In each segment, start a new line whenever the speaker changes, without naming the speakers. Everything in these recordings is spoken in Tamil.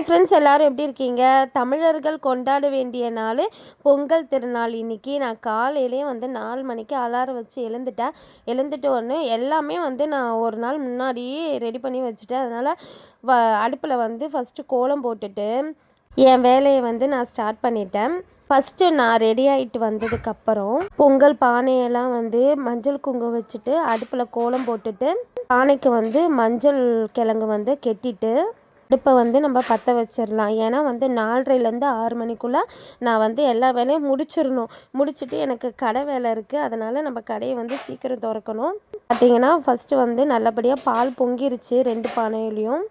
ஹாய் ஃப்ரெண்ட்ஸ் எல்லோரும் எப்படி இருக்கீங்க? தமிழர்கள் கொண்டாட வேண்டிய நாள் பொங்கல் திருநாள். இன்றைக்கி நான் காலையிலே வந்து நாலு மணிக்கு அலாரம் வச்சு எழுந்துட்டேன். எழுந்துட்டு ஒன்று எல்லாமே வந்து நான் ஒரு நாள் முன்னாடியே ரெடி பண்ணி வச்சுட்டேன். அதனால் வ அடுப்பில் வந்து ஃபஸ்ட்டு கோலம் போட்டுட்டு என் வேலையை வந்து நான் ஸ்டார்ட் பண்ணிட்டேன். ஃபஸ்ட்டு நான் ரெடி ஆகிட்டு வந்ததுக்கப்புறம் பொங்கல் பானையெல்லாம் வந்து மஞ்சள் குங்குமம் வச்சுட்டு அடுப்பில் கோலம் போட்டுட்டு பானைக்கு வந்து மஞ்சள் கிழங்கு வந்து கெட்டிட்டு அடுப்பை வந்து நம்ம பற்ற வச்சிடலாம் ஏன்னா வந்து நாலரைலேருந்து ஆறு மணிக்குள்ளே நான் வந்து எல்லா வேலையும் முடிச்சிடணும் முடிச்சுட்டு எனக்கு கடை வேலை இருக்குது அதனால் நம்ம கடையை வந்து சீக்கிரம் திறக்கணும். பார்த்திங்கன்னா ஃபஸ்ட்டு வந்து நல்லபடியாக பால் பொங்கிருச்சு. ரெண்டு பானையிலையும்.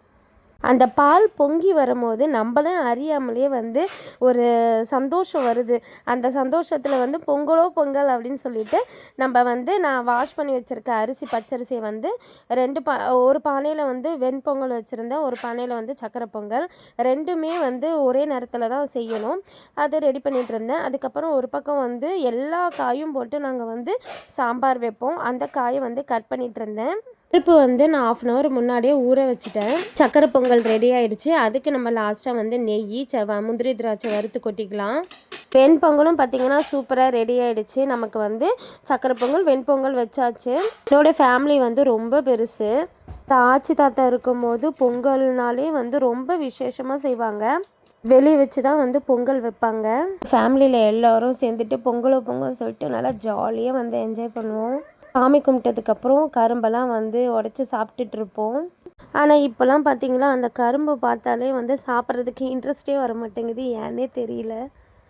அந்த பால் பொங்கி வரும்போது நம்மளே அறியாமலே வந்து ஒரு சந்தோஷம் வருது. அந்த சந்தோஷத்தில் வந்து பொங்கலோ பொங்கல் அப்படின்னு சொல்லிட்டு நம்ம வந்து நான் வாஷ் பண்ணி வச்சுருக்க அரிசி பச்சரிசியை வந்து ரெண்டு பா ஒரு பானையில் வந்து வெண்பொங்கல் வச்சுருந்தேன். ஒரு பானையில் வந்து சக்கரை பொங்கல். ரெண்டுமே வந்து ஒரே நேரத்தில் தான் செய்யணும். அதை ரெடி பண்ணிகிட்டு இருந்தேன். அதுக்கப்புறம் ஒரு பக்கம் வந்து எல்லா காயும் போட்டு நாங்கள் வந்து சாம்பார் வைப்போம். அந்த காயை வந்து கட் பண்ணிகிட்டு இருந்தேன். பருப்பு வந்து நான் ஆஃப் அன் ஹவர் முன்னாடியே ஊற வச்சுட்டேன். சக்கரை பொங்கல் ரெடி ஆகிடுச்சு அதுக்கு நம்ம லாஸ்ட்டாக வந்து நெய் ச முந்திரி திராட்சை வறுத்து கொட்டிக்கலாம். வெண்பொங்கலும் பார்த்திங்கன்னா சூப்பராக ரெடி ஆகிடுச்சு நமக்கு வந்து சக்கரை பொங்கல் வெண்பொங்கல் வச்சாச்சு. என்னோடய ஃபேமிலி வந்து ரொம்ப பெருசு. ஆச்சி தாத்தா இருக்கும்போது பொங்கல்னாலே வந்து ரொம்ப விசேஷமாக செய்வாங்க. வெளியே வச்சு தான் வந்து பொங்கல் வைப்பாங்க. ஃபேமிலியில் எல்லோரும் சேர்ந்துட்டு பொங்கலோ பொங்கல் சொல்லிட்டு நல்லா ஜாலியாக வந்து என்ஜாய் பண்ணுவோம். சாமி கும்பிட்டதுக்கப்புறம் கரும்பெல்லாம் வந்து உடச்சி சாப்பிட்டுட்ருப்போம். ஆனால் இப்போல்லாம் பார்த்தீங்களா அந்த கரும்பு பார்த்தாலே வந்து சாப்பிட்றதுக்கு இன்ட்ரெஸ்டே வர மாட்டேங்குது. ஏன்னே தெரியல.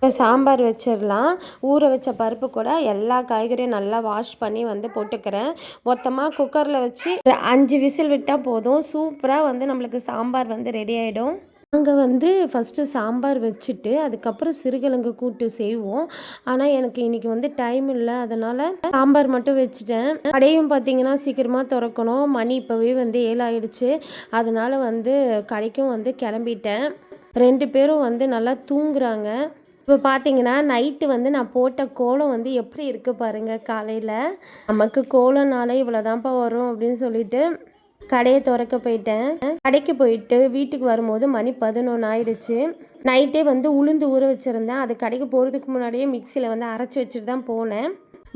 சாம்பார் வச்சிடலாம். ஊற வச்ச பருப்பு கூட எல்லா காய்கறியும் நல்லா வாஷ் பண்ணி வந்து போட்டுக்கிறேன். மொத்தமாக குக்கரில் வச்சு அஞ்சு விசில் விட்டால் போதும். சூப்பராக வந்து நம்மளுக்கு சாம்பார் வந்து ரெடி ஆகிடும் நாங்கள் வந்து ஃபஸ்ட்டு சாம்பார் வச்சுட்டு அதுக்கப்புறம் சிறுகிழங்கு கூட்டு செய்வோம். ஆனால் எனக்கு இன்றைக்கி வந்து டைம் இல்லை. அதனால் சாம்பார் மட்டும் வச்சுட்டேன். கடையும் பார்த்தீங்கன்னா சீக்கிரமாக திறக்கணும். மணி இப்போவே வந்து ஏழாயிடுச்சு. அதனால் வந்து கடைக்கும் வந்து கிளம்பிட்டேன். ரெண்டு பேரும் வந்து நல்லா தூங்குறாங்க. இப்போ பார்த்தீங்கன்னா நைட்டு வந்து நான் போட்ட கோலம் வந்து எப்படி இருக்குது பாருங்கள் காலையில். நமக்கு கோலம்னாலே இவ்வளோதான்ப்பா வரும் அப்படின்னு சொல்லிட்டு கடையை திறக்க போயிட்டேன். கடைக்கு போயிட்டு வீட்டுக்கு வரும்போது மணி பதினொன்று ஆயிடுச்சு. நைட்டே வந்து உளுந்து ஊற வச்சுருந்தேன். அது கடைக்கு போகிறதுக்கு முன்னாடியே மிக்சியில் வந்து அரைச்சி வச்சுட்டு தான் போனேன்.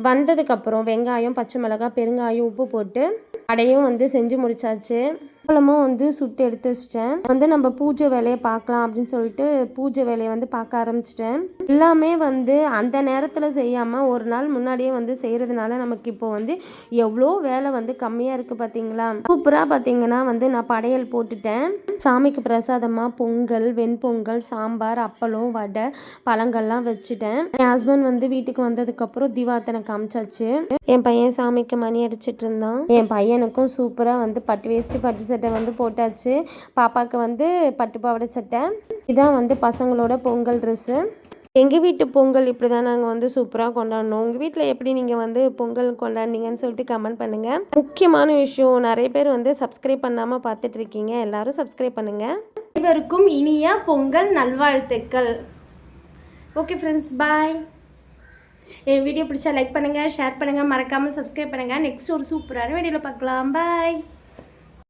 வந்ததுக்கப்புறம் வெங்காயம் பச்சை மிளகாய் பெருங்காயம் உப்பு போட்டு கடையும் வந்து செஞ்சு முடிச்சாச்சு. அப்பளமும் வந்து சுட்டு எடுத்து வச்சிட்டேன். வந்து நம்ம பூஜை வேலையை பார்க்கலாம் அப்படின்னு சொல்லிட்டு பூஜை வேலையை வந்து பார்க்க ஆரம்பிச்சிட்டேன். எல்லாமே வந்து அந்த நேரத்தில் செய்யாமல் ஒரு நாள் முன்னாடியே வந்து செய்கிறதுனால நமக்கு இப்போ வந்து எவ்வளோ வேலை வந்து கம்மியாக இருக்குது பார்த்தீங்களா சூப்பராக பார்த்தீங்கன்னா வந்து நான் படையல் போட்டுட்டேன். சாமிக்கு பிரசாதமாக பொங்கல் வெண்பொங்கல் சாம்பார் அப்பளம் வடை பழங்கள்லாம் வச்சுட்டேன். என் ஹஸ்பண்ட் வந்து வீட்டுக்கு வந்ததுக்கப்புறம் திவாத்தனை காமிச்சாச்சு என் பையன் சாமிக்கு மணி அடிச்சிட்டு இருந்தான். என் பையனுக்கும் சூப்பராக வந்து பட்டு வேஸ்ட்டு பட்டு சட்டை வந்து போட்டாச்சு. பாப்பாவுக்கு வந்து பட்டு பாவாடை சட்டை. இதான் வந்து பசங்களோட பொங்கல் ட்ரெஸ்ஸு எங்கள் வீட்டு பொங்கல் இப்படி தான் நாங்கள் வந்து சூப்பராக கொண்டாடணும் உங்கள் வீட்டில் எப்படி நீங்கள் வந்து பொங்கல் கொண்டாடினீங்கன்னு சொல்லிட்டு கமெண்ட் பண்ணுங்கள் முக்கியமான விஷயம் நிறைய பேர் வந்து சப்ஸ்கிரைப் பண்ணாமல் பார்த்துட்ருக்கீங்க எல்லோரும் சப்ஸ்கிரைப் பண்ணுங்கள்
இவருக்கும் இனிய பொங்கல் நல்வாழ்த்துக்கள். ஓகே ஃப்ரெண்ட்ஸ் பாய் என் வீடியோ பிடிச்சா லைக் பண்ணுங்கள் ஷேர் பண்ணுங்கள் மறக்காமல் சப்ஸ்கிரைப் பண்ணுங்கள் நெக்ஸ்ட் ஒரு சூப்பரான வீடியோவில் பார்க்கலாம். பாய்